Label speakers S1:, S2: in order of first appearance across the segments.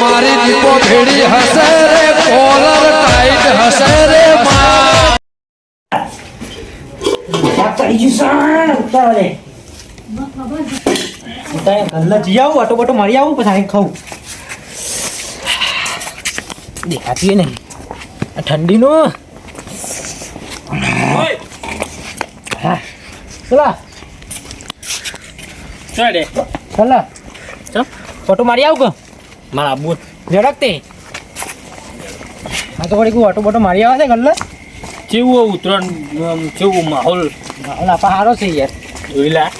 S1: મારી દીપો ભેડી હશે રે કોલર ટાઈટ હશે રે
S2: ઠંડી નો ચલા.
S3: ચલા.
S2: ચલ. મારી આવું કે?
S3: મારા બૂટ
S2: ઝડકતે હા તો વળી ઓટો બોટો મારી આવે છે ગલ્લે.
S3: કેવું ઉતરણ કેવું માહોલ?
S2: ઓલા સારો છે યાર.
S3: જોઈ લા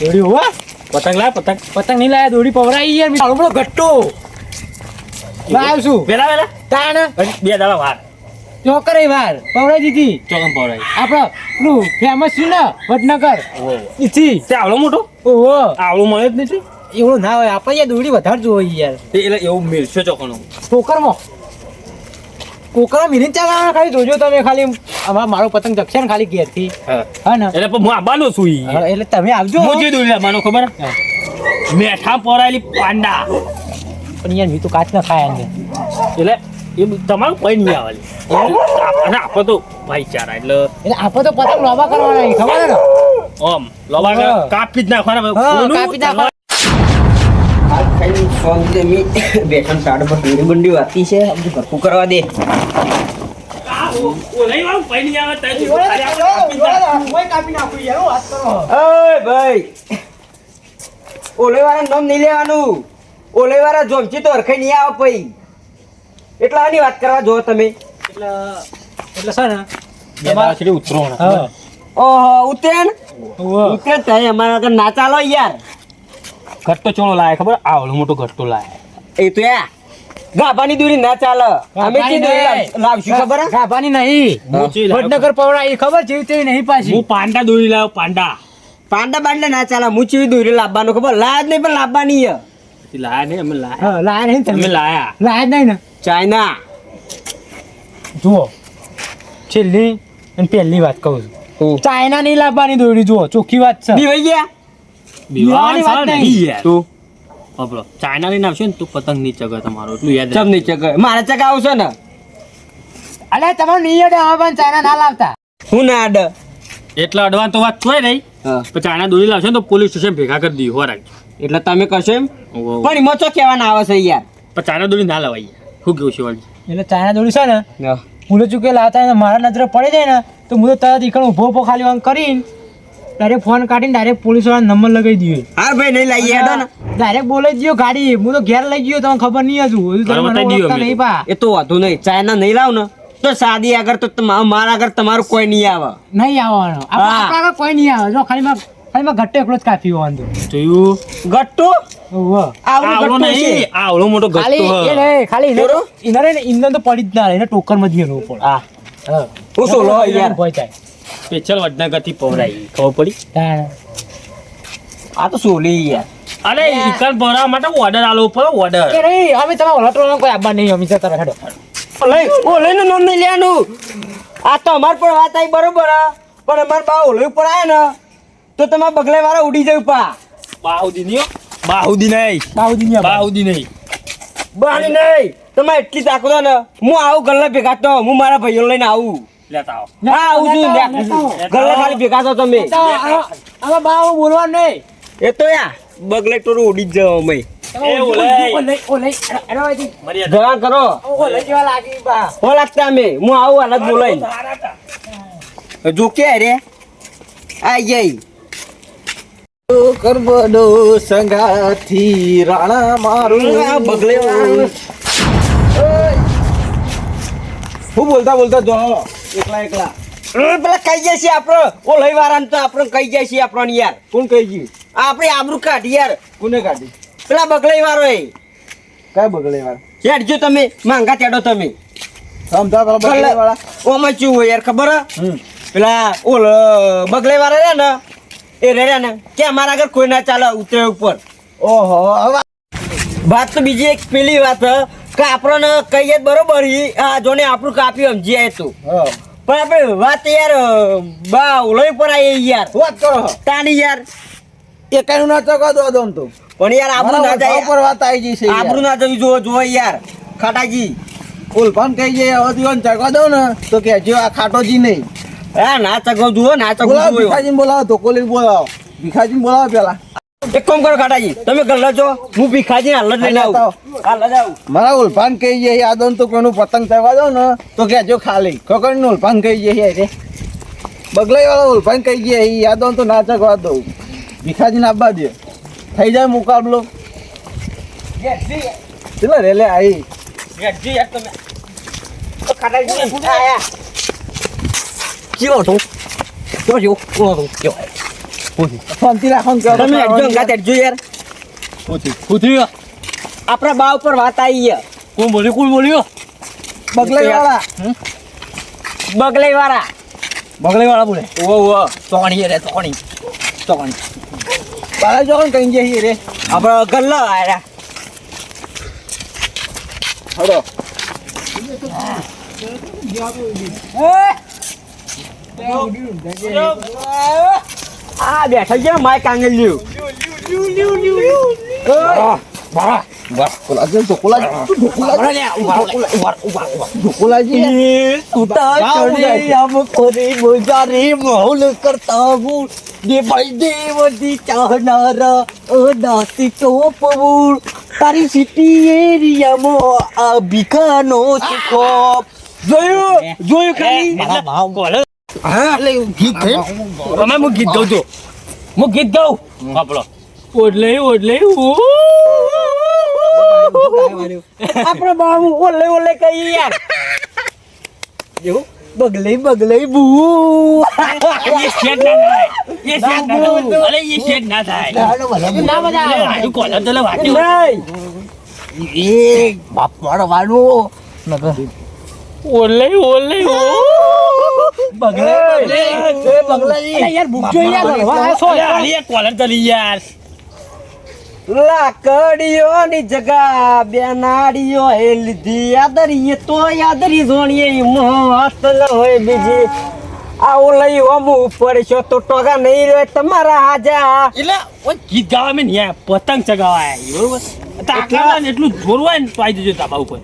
S2: દોડી હોવા
S3: પતંગ લા પતંગ.
S2: પતંગ નહીં લાયા દોડી પવરાઈ યાર. મારો બધો ગટ્ટો લાવ છું
S3: વેલા વેલા
S2: તાણ.
S3: બે દાડા વાર.
S2: ચોકરે વાર. પવરાઈ દીધી.
S3: ચોકમ પવરાઈ.
S2: આપણો પેલું ફેમસ છે ને વડનગર. ઈથી
S3: તે આવડો મોટો?
S2: ઓહો.
S3: આવડો મળે જ નથી.
S2: એવું ના હોય આપણે યાર દોડી વધારે જોઈએ યાર.
S3: એટલે એવું મિલશે ચોકનો
S2: કોકરમાં કોકરા મિલી ચાલા ખાલી જોજો તમે ખાલી. અમાર મારો પતંગ જગશે ને ખાલી ઘેરથી.
S3: હા.
S2: હા ને?
S3: એટલે હું આબાનો છું
S2: એટલે તમે આવજો.
S3: હું જે લાવવાનો ખબર? મેઠા પોરાયેલી પાંડા.
S2: પણ યાર મી તો કાચ ના ખાય અંદર
S3: એટલે એ તમારું પૈન નહીં આવે આપણે તો ભાઈચારા એટલે
S2: એટલે આપણે તો પતંગ લોબા કરવાના ખબર ને?
S3: ઓમ લોબા કાપી જ નાખવાના.
S2: કાપી
S3: કોઈનું
S2: કાપી નાખવાના.
S4: બેઠણ સાડ પર દોરી બંડી વાતી છે. બધું ભરખું કરવા દે.
S3: આ ઓ- ઓલાઈ વાળું કઈ નહીં આવે ત્યાંથી ખાલી આપણે કાપી નાખ.
S4: ઓય ભાઈ. ઓલે વાળા નામ નહીં લેવાનું. ઓલે જોમચી તો હરખાઈ નહીં આવે એટલા આની વાત કરવા જો તમે.
S2: એટલે એટલે છે ને
S4: ઓહો અમારા ના ચાલો યાર.
S3: ઘટ્ટો ચોળો લાય ખબર? આવડો મોટો ઘટતો લાય
S4: એ તો યા ગાભાની દોરી ના ચાલે. અમે જે દોરી લાવશું ખબર? હે?
S2: ગાભાની નહીં વડનગર પવડા એ ખબર? જેવી તેવી નહીં પાછી.
S3: હું પાંડા દોરી લાવ પાંડા.
S4: પાંડા બાંડા ના ચાલે હું ચેવી દોરી લાવવાનું ખબર? લાયા જ નહીં પણ લાવવાની હે
S3: લાયા નહીં અમે લાયા.
S2: લાયા નહીં તમે.
S3: લાયા.
S2: લાયા જ નહીં ને.
S4: ચાઇના.
S2: જુઓ. છેલ્લી અને પહેલી વાત કહું છું. ચાઇના નહીં લાવવાની દોરી જુઓ ચોખ્ખી વાત છે.
S4: ગયા?
S2: બીવાની વાત નહીં.
S3: યાર.
S4: તું.
S3: બાપરો, ચાઇના લઈને આવશે ને તું પતંગ નહીં ચગે તમારો. એટલું યાદ
S4: ચમ નહીં ચગે મારે ચગે આવશે ને.
S2: અલે તમારું નિયડ હવે પણ ચાઇના ના લાવતા.
S4: હું ના અડ
S3: એટલા અડવાન તો વાત થોય નહીં.
S4: હા.
S3: પણ ચાઇના દોરી લાવશે ને તો પોલીસ સ્ટેશન ભેગા કરી દીધું હો રાખજો.
S4: એટલે તમે કશો એમ. પણ એમાં તો કહેવાના આવે છે યાર?
S3: પણ ચાઇના દોરી ના લવાય શું કેવું છે વાળી
S2: એટલે ચાઇના દોરી છે ને ભૂલે ચૂકે લાવતા મારા નજરે પડી જાય ને તો હું તો તરત ઈકણ ઊભો ઊભો ખાલી વાંગ કરીને ડાયરેક્ટ ફોન કાઢીને ડાયરેક્ટ પોલીસવાળા નંબર લગાવી દઈએ
S4: હા ભાઈ નહીં લઈ હેડો ને?
S2: ડાયરેક્ટ બોલે ગયો ગાડી. હું તો ઘેર લઈ ગયો તમને ખબર નહીં હજુ. નહીં પા.
S4: એ તો વાંધો નહીં. ચાઇના નહીં લાવ ને તો સાદી આગળ તો મારા આગળ તમારું કોઈ નહીં આવે.
S2: નહીં આવવાનો. આપણા આગળ કોઈ નહીં આવે. જો ખાલી માં ખાલી માં ઘટ્ટો એકલો જ કાપી હોવાનું.
S3: જોયું?
S2: ઘટ્ટો.
S4: આવડો
S3: નહીં મોટો
S2: ખાલી તો પડી જ ના રહે એને ટોકરમાં જ મેળવવું પડે.
S4: હા.
S2: હા.
S4: હું સોલો યાર.
S2: ભય થાય.
S3: સ્પેશિયલ વડનગરથી પવરાઈ ખબર પડી?
S4: આ તો સોલી યાર.
S3: અરે ઇકન ભરાવા માટે ઓર્ડર આલો ઉપર ઓર્ડર
S2: અરે નહીં તમે તમારા ઓલાટોળામાં કોઈ આબા નહીં અમે જતા રહે હેડો.
S4: ઓ લઈને નોમ નહીં લેવાનું. આ તો અમાર પણ વાત આવી બરોબર પણ અમાર બા ઓલે ઉપર આયા ને તો તમારા બગલે વાળા ઉડી જાય પા
S3: બાહુદી નહીં. બાહુદી નહીં.
S2: બાઉદી નહીં
S3: બાહુદી નહીં.
S4: બાહુદી નહીં. તમારે એટલી તાકતો ને હું આવું ગલ્લા ભેગા તો હું મારા ભાઈઓ લઈને આવું.
S3: લેતા આવો.
S4: હા આવું છું ગલ્લા ખાલી ભેગા તો તમે.
S2: તો આમાં- આમાં નહીં.
S4: એ તો યા બગલે ટોરું ઉડી જ જાવ અમે. જવા
S2: જેવા
S1: સંગાથી રાણા મારું.
S4: બગલે
S1: શું બોલતા બોલતા જો એકલા એકલા.
S4: પેલા કહી જાય છે આપણો ઓ લઈ વાળા તો આપણે કહી જાય છે આપણને યાર.
S1: કોણ કહી ગયું
S4: આપણે આબરૂ કાઢી યાર.
S1: કોને કાઢી?
S4: પેલા બગલાઈ વાળો એ.
S1: કયા બગલાઈ વાળો
S4: હેડ જો તમે માંગા તેડો તમે.
S1: સમજા પેલા બગલાઈ વાળા
S4: ઓમાં ચું હોય યાર ખબર? પેલા ઓલ બગલાઈ વાળા રહ્યા ને એ રહ્યા ને કે અમારા આગળ કોઈ ના ચાલે ઉતરે ઉપર.
S1: ઓહો
S4: વાત તો બીજી એક પેલી વાત હે કે આપણને કહીએ બરોબર હી આ જોને આપણું કાપી સમજી આય તું. પણ આપણે વાત યાર બા ઓલોય પર આવી યાર.
S1: વાત કરો
S4: તાની યાર.
S1: એ કઈ ના ચકા દો દો તો?
S4: પણ યાર આપણું ના
S5: જાય ઉપર વાત આવી જઈ છે
S4: આપણું ના જવી જો જો યાર. ખાટાજી.
S5: ઉલ્ફાન કહી જાય હવે દીવાન ચગવા દઉં ને તો કે કહેજો આ ખાટોજી નહીં.
S4: હા ના ચગવ જુઓ ના
S5: બોલાવો
S4: જુઓ
S5: ભીખાજીને બોલાવો ધોકોલી બોલાવો. ભીખાજીને બોલાવો પેલા.
S4: એક કામ કરો કાટાજી તમે ગલ્લા છો હું ભીખાજી હાલ જ લઈને આવું. હાલ જ આવું.
S5: મારા ઉલ્ફાન કહી જાય આદન તો કોઈનું પતંગ ચગવા દો ને તો કહેજો ખાલી. ખોકર ને ઉલ્ફાન કહી જાય રે બગલાઈ વાળા ઉલ્ફાન કહી જાય યાદો તો ના ચગવા દઉં. ભીખાજીને આપવા દે. થઈ જાય મુકાબલો. ચલો રે લે આવી
S4: કેવો તું કેવો છો? તું કેવો.
S5: શાંતિ રાખો
S4: તમે હેડજો યાર
S3: કૂતરી
S4: આપણા બા ઉપર વાત આવી છે.
S3: કોણ બોલ્યું? કોણ બોલ્યો?
S5: બગલાઈ વાળા
S4: બગલાઈ વાળા
S3: બગલાઈ વાળા બોલે.
S4: ઓ ઓ તોણી રે તોણી તોણી
S5: બાળા જો ને કઈ જઈએ રે.
S4: આપણે ગલ્લા આયા
S5: હડો.
S4: આ બેઠા છે માય કોરી માહોલ કરતા હું તારી સિટી એરિયામાં આ ભીખાનો જોયું જોયું
S3: અમે હું ગીત ગાઉં છું હું ગીત ગાઉં આપણો ઓડલે ઓડલે
S4: આપણે બાબુ ઓલે ઓલે કહી યાર જેવું બગલે બગલે બુ
S3: એ શેડ ના થાય એ શેડ ના થાય અરે એ શેડ ના થાય
S2: ના મજા આવે
S3: આજુ કોલર તો લે વાટ્યું
S4: એ બાપ મારવાનું
S3: ઓલે ઓલે
S4: બગલે બગલે
S2: અરે યાર ભૂખ જોઈ યાર હવા આવ્યો છો
S3: અરે કોલર તલી યાર.
S4: લાકડીઓની જગા બેનાડીઓ હે લીધી. યાદરી તો યાદરી જોણીએ મસ્ત ન હોય બીજી. આવો લઈ ઓમ ઉપર છો તો ટોગા નહીં રહે તમારા હાજા.
S3: એટલે ઓ ગીત ગાવા મેં નહીં પતંગ ચગાવા બરોબર? એટલું જોરવાય ને તો આવી જજો ધાબા ઉપર.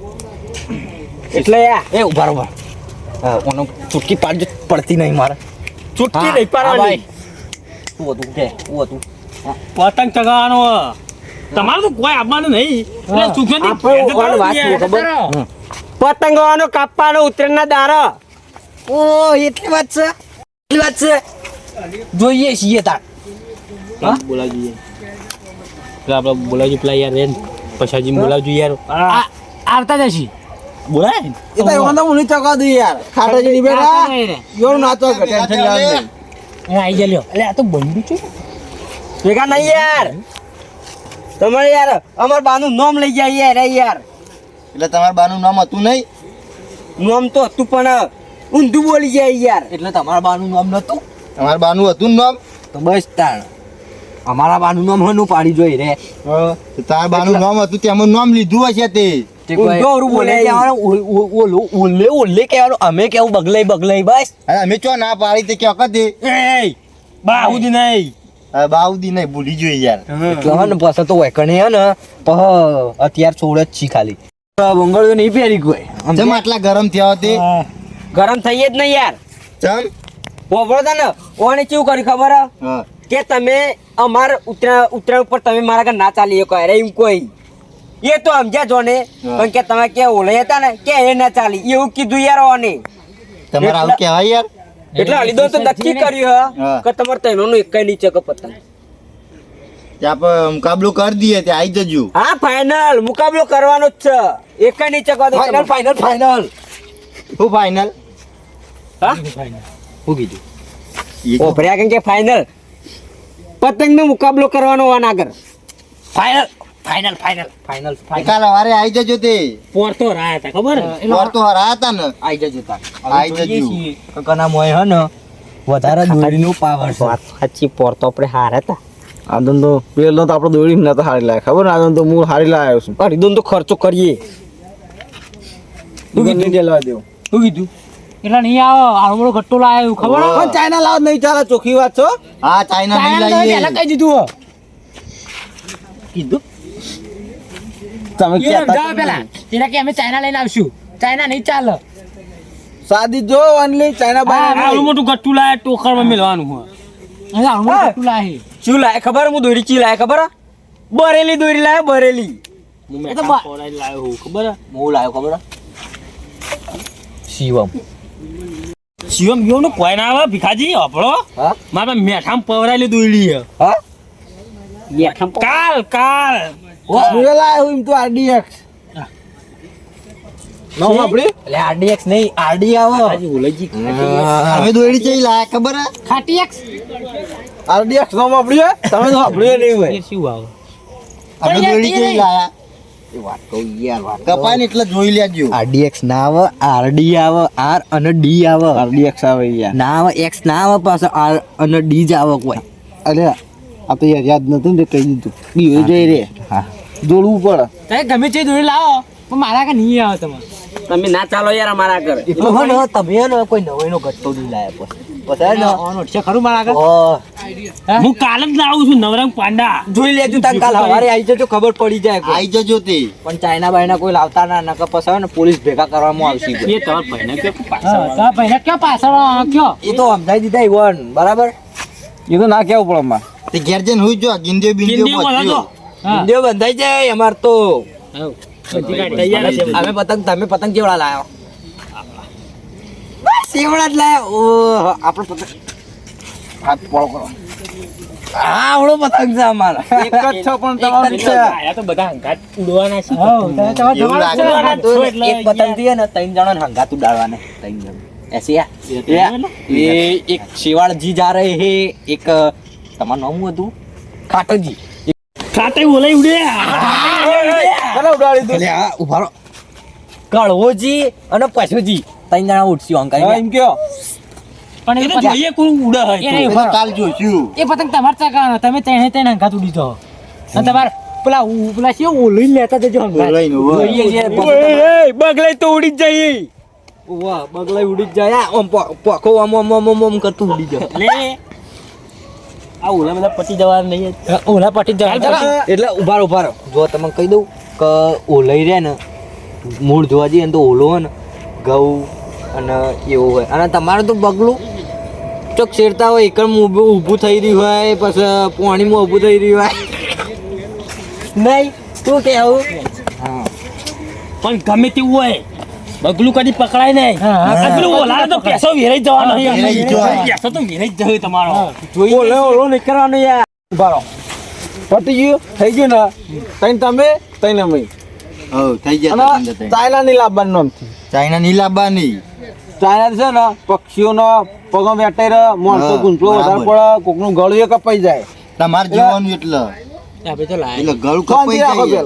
S4: એટલે
S2: એ ઊભા ઊભા ઓનો ચૂટકી પાડજો પડતી નહીં મારે.
S3: ચૂટકી નહીં પાડવાની.
S2: તું હતું કે તું હતું.
S3: પતંગ ચગાવવાનો તમારે તો કોઈ આવવાનું નહીં. એટલે
S4: છે, ખબર? પતંગોનો કાપવાનો ઉત્તરાયણના દારો.
S2: ઓ એટલી વાત છે. એટલી વાત છે. જોઈએ છીએ તાર.
S3: બોલાવજો આપણે બોલાવજો પેલા યાર રેન. પછાજી બોલાવજો યાર.
S2: આ- આવતા જશી.
S3: બોલાય
S5: એ તો એમાં હું નહીં ચગવા દઉં યાર. ખાટોજી ની બેટા યોર નાચો ટેન્શન લેવાનું નહીં
S2: એ આઈ જા લ્યો. એટલે આ તો બંધુ છે
S4: ભેગા નહીં યાર. તમારે યાર અમાર બાનું નામ લઈ જાય યાર એ યાર.
S5: એટલે તમારા બાનું નામ હતું નહીં?
S4: નામ તો હતું પણ ઊંધું બોલી જાય યાર.
S2: એટલે તમારા બાનું નામ નતું
S5: તમારા બાનું હતું નામ?
S2: તો બસ તાણ. અમારા બાનું નામ હનું પાડી જોઈ રે.
S5: તારા બાનું નામ હતું તેમાં નામ લીધું હશે તે.
S2: તે
S4: ઊંધો અવરું બોલે
S2: ઓલે કહેવાનું, ઓ- ઓ- ઓલું ઓલે ઓલે કહેવાનું અમે કેવું બગલાઈ બગલાઈ બસ
S5: અમે ચો ના પાડી તે કે વખત
S3: એ નહીં.
S5: બાઉદી નહીં ભૂલી જોઈએ યાર.
S2: એટલે ને પછી તો વેકણે હે ને પછી અત્યાર છોડ જ છી ખાલી. બંગળ તો નહીં પહેરી કોઈ.
S5: ચમ આટલા ગરમ થયા તે
S4: ગરમ થઈએ જ નહીં યાર.
S5: ચમ
S4: ઓભળો તા ને ઓને કેવું કર્યું ખબર હે? કે તમે અમાર ઉત્તરા ઉત્તરાયણ ઉપર તમે મારા ઘર ના ચાલી શકો અરે એમ કોઈ. એ તો સમજ્યા છો ને પણ કે તમે કે ઓલે હતા ને કે એ ના ચાલી એવું કીધું યાર ઓને.
S5: તમારે આવું કહેવાય યાર?
S4: એટલે હલીદો તો નક્કી કર્યું હા. કે તમારે તેનો નો એક નીચે કે પતંગ
S5: ત્યાં પર મુકાબલો કરી દઈએ ત્યાં આવી જજો.
S4: હા ફાઇનલ મુકાબલો કરવાનો જ છે. એક નીચે કહો તો
S2: ફાઇનલ ફાઇનલ ફાઇનલ
S5: શું ફાઇનલ
S4: હા?
S2: હું કીધું
S4: ઓભર્યા કેમ કે ફાઇનલ પતંગ નો મુકાબલો કરવાનો વાન આગળ.
S2: Final final final final final
S5: કાલ સવારે આવી જજો તે.
S3: પોરતો રહ્યા હતા ખબર?
S5: તો હરા હતા ને.
S2: આઈ જજો તા
S5: આઈ જજો.
S2: કના મોય હે ને. વધારે દોરીનો પાવર
S4: સાચી પોરતો આપણે હારે હતા.
S5: આદન તો પેલો તો આપણે દોડી નતા હારી લાયા. ખબર આદન તો હું હારી લાયો છું.
S4: હરિદોન તો ખર્ચો કરીએ.
S5: તું કીધું લેવા દેવ.
S3: તું કીધું?
S2: એટલે નહીં આવો આળમડો ગટ્ટો લાવ્યો ખબર?
S5: પણ ચાઇના લાવ નહીં. ચાલે ચોખ્ખી વાત છો હા ચાઇના નહીં
S2: ચાઇના તો
S5: લાવીએ.
S2: પહેલા કહી દીધું હો.
S5: કીધું? તમે તો
S2: પેલા.
S5: નહીં.
S2: કે અમે ચાઇના લઈને આવશું. ચાઇના નહીં ચાલે.
S5: સાદી જો ઓનલી ચાઇના
S2: બાય
S3: આવડું મોટું ગટ્ટુ લાય ટોકરમાં મેલવાનું હોય.
S2: હવે આવડું ગટ્ટુ લાય
S6: શું લાય ખબર? હું દોરી ચી લાય ખબર? બરેલી દોરી લાય બરેલી.
S3: હું મેઠા લાવ્યો ખબર? હું
S6: લાયો ખબર? શિવમ.
S3: શિવમ ગયો ને કોઈ ના આવે ભીખાજી આપણો
S6: હા?
S3: મારા મેઠામ પવરાયેલી દોયડી હે?
S6: કાલ
S3: કાલ. કાલ
S5: હું તો આરડીએક્સ. નો સાંભળી
S6: એટલે આરડીએક્સ નહીં આરડી આવો.
S3: આજે ઓલાજી
S5: અમે દોડી જઈ લાયા ખબર આરડીએક્સ નો તમે તો સાંભળ્યું નહીં હોય.
S3: શું આવે?
S2: દોડી
S5: કપાય ને એટલે જોઈ લેજો.
S6: આરડીએક્સ ના આવે આરડી આવે આર અને ડી આવે.
S5: આરડીએક્સ આવે યાર.
S6: ના આવે એક્સ ના આવે પાછો આર અને ડી જ આવે કોઈ.
S5: અરે આ તો યાર યાદ નતું ને કહી દીધું. બીજું જઈ રે.
S6: હા.
S5: જોડવું પડે.
S2: તમે ગમે તે દોડી લાવો પણ મારા કે નહીં આવે તમે
S6: તમે ના ચાલો યાર અમારા ઘરે
S5: એટલો
S6: હો ને તમે ને કોઈ નવો નો ગટ્ટો દી લાયા પછી પછી ને.
S2: ઓનો છે ખરું મારા
S6: ઘરે
S3: હું. કાલ જ લાવું છું નવરંગ પાંડા.
S6: જોઈ લેજો તાર કાલ હવારે આવી જજો ખબર પડી જાય કોઈ.
S5: આઈ જજો તે.
S6: પણ ચાઇના બાયના કોઈ લાવતા ના નકર પછી ને પોલીસ ભેગા કરવામાં આવશે.
S3: એ તમારા ભાઈને કે
S2: હા
S3: પાછળ
S2: તો પહેલા ક્યાં પાછળ કયો?
S6: એ તો સમજાઈ દીધા ઈવન બરાબર?
S5: એ તો ના કેવું પડે અમાર.
S7: તે ઘેર જઈને હુઈ જો
S3: તો
S2: હા.
S6: હિન્દીઓ બંધાઈ જાય અમાર તો. અમે પતંગ તમે પતંગ કેવડા લાયો? બસ એવડા જ લાયો. ઓહ આપણો પતંગ.
S5: હાથ પોળો કરો.
S6: આવડો પતંગ છે અમારા.
S5: એક જ છે પણ તમારું છે.
S3: આયા તો બધા હંગાત ઉડવાના છે.
S2: હો તમે તમારે
S7: એવું
S2: જવાનું છે.
S7: લાગે.
S6: તો
S3: એટલે
S6: એક પતંગથી ને ત્રણ જણા હંગાત ઉડાડવાના. ત્રણ જણા. એસી આ એ એક શિવાળજી જા રહે હે એક તમારું નામ શું હતું? કાટજી.
S3: કાટે ઓલાઈ ઉડે.
S5: ચાલો ઉડાડી દો
S6: આ ઊભા રહો. કળવોજી અને પશુજી ત્રણ જણા ઉઠશું અંકલ
S5: એમ કયો.
S2: પણ
S3: એ જોઈએ કોણ ઉડે
S2: હે?
S7: એ તો કાલ જોઈશું.
S2: એ પતંગ તમારે ચગાવવાનો તમે તેને તેને હંગાત ઉડી જાઓ. અને તમાર પેલા ઉ- પેલા છે ઓલી લેતા જજો હંગાત
S7: બોલાઈને હોય.
S6: જોઈએ છીએ
S3: બગલે તો ઉડી જ જઈએ
S6: વાહ બગલાઈ ઉડી જાય. આમ પોખો આમ આમ આમ કરતું ઉડી જાય
S3: લે આ ઓલા બધા પટી જવાના નહીં
S2: ઓલા પટી જવા
S6: એટલે ઊભા ઊભા. જો તમને કહી દઉં કે ઓલઈ રહે ને મૂળ જોવા જઈએ તો ઓલો હોય ને ઘઉં અને એવું હોય. અને તમારે તો બગલું ચોક શેરતા હોય એકમ ઊભું થઈ રહ્યું હોય પછી પાણીમાં ઊભું થઈ રહ્યું હોય. નહીં શું કહેવું? હા.
S3: પણ ગમે તેવું હોય. બગલું કદી પકડાય નહીં. બગલું. ઓલા તો પૈસો વેરાઈ જવાનો પૈસો તો વેરાઈ જ જશે તમારો.
S6: ઓલે ઓલો નીકળવાનો યાર.
S5: બારો પટી ગયું. થઈ ગયું ને? તઈ તમે તઈ અમે.
S7: થઈ ગયા.
S5: ચાઇના ની લાવવાનું નામથી
S7: ચાઇના ની લાવવાની
S5: ચાઇના છે ને પક્ષીઓનો પગો વેટાઈ રહે માણસો ગુંચલો વધારે. પડે કોકનું ગળું એ કપાઈ જાય.
S7: તમારે જીવવાનું એટલે.
S2: આપણે તો લાય
S7: એટલે ગળું કપાઈ જાય.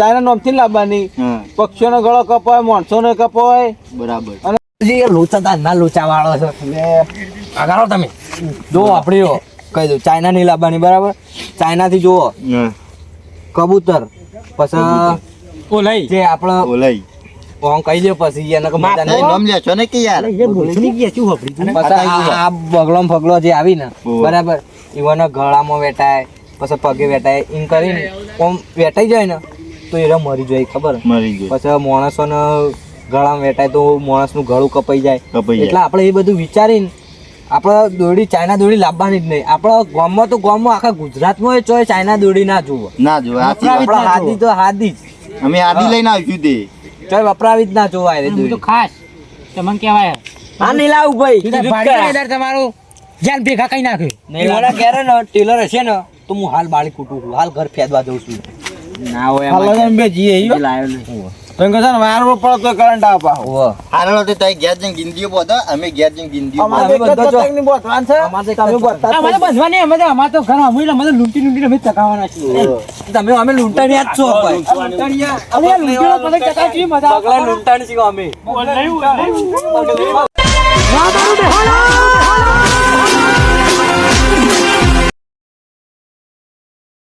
S5: ચાઇના નામથી લાવવાની. પક્ષીઓનો ગળો કપાય માણસોનો કપાય.
S7: બરાબર.
S6: અને લોચા ના લોચા વાળો છે
S5: ને
S6: તમે. જો આપણી કહી દઉં ચાઇના નહીં લાવવાની બરાબર? ચાઇનાથી જુઓ. કબૂતર. પછી
S3: ઓલાઈ.
S6: જે આપણે
S7: ઓલાઈ.
S6: કોણ કહી દે પછી એને કે મજા
S7: નહીં,
S6: નહીં
S7: નામ લે છો ને કે યાર?
S6: પછી આ- આ બગલો ને ફગલો જે આવી ને બરાબર? ઈવન ગળામાં વેટાય પછી પગે વેટાય એમ કરીને ઓમ વેટાઈ જાય ને તો એ મરી જાય ખબર?
S7: મરી જાય.
S6: પછી માણસોને ગળામાં વેટાય તો માણસનું ગળું કપાઈ જાય.
S7: કપાઈ
S6: એટલે આપણે એ બધું વિચારીને આપણે દોડી ચાઇના દોડી લાવવાની જ નહીં. આપણે ગામમાં તો ગામમાં આખા ગુજરાતમાં એ ચોય ચાઇના દોડી ના જુઓ.
S7: ના જુઓ
S6: આપણે હાદી તો હાદી જ.
S7: અમે હાદી લઈને આવીશું તે.
S6: ચોય વપરાવી જ ના જોવાય રે
S2: હું તો ખાસ. તમને કહેવાય.
S6: આ નહીં લાવું ભાઈ.
S2: તમારું. જાન ભેગા કઈ નાખ્યું
S6: ઓલા ઘેરે ને ટેલર હશે ને તો હું હાલ બાળી કૂટું છું. હાલ ઘર ફેદવા જઉં છું. ના હોય
S5: હાલો એમ બે જીએ ઈ.
S6: નહીં.
S5: ને વાયર તો કરંટ.
S7: હાલો તો ગિંદીઓ બોધો અમે ઘેર જન ગિંદીઓ
S5: અમારે
S6: અમે બધા
S5: છે.
S6: અમારે તો
S5: તમે
S2: અમારે. અમે તો તો ઘર અમુક અમે તો લૂંટી અમે ચકાવવાના છીએ.
S6: તમે અમે લૂંટાણી જ છો ભાઈ.
S2: અમે મજા.
S6: લૂંટાણી છીએ અમે.
S2: ના!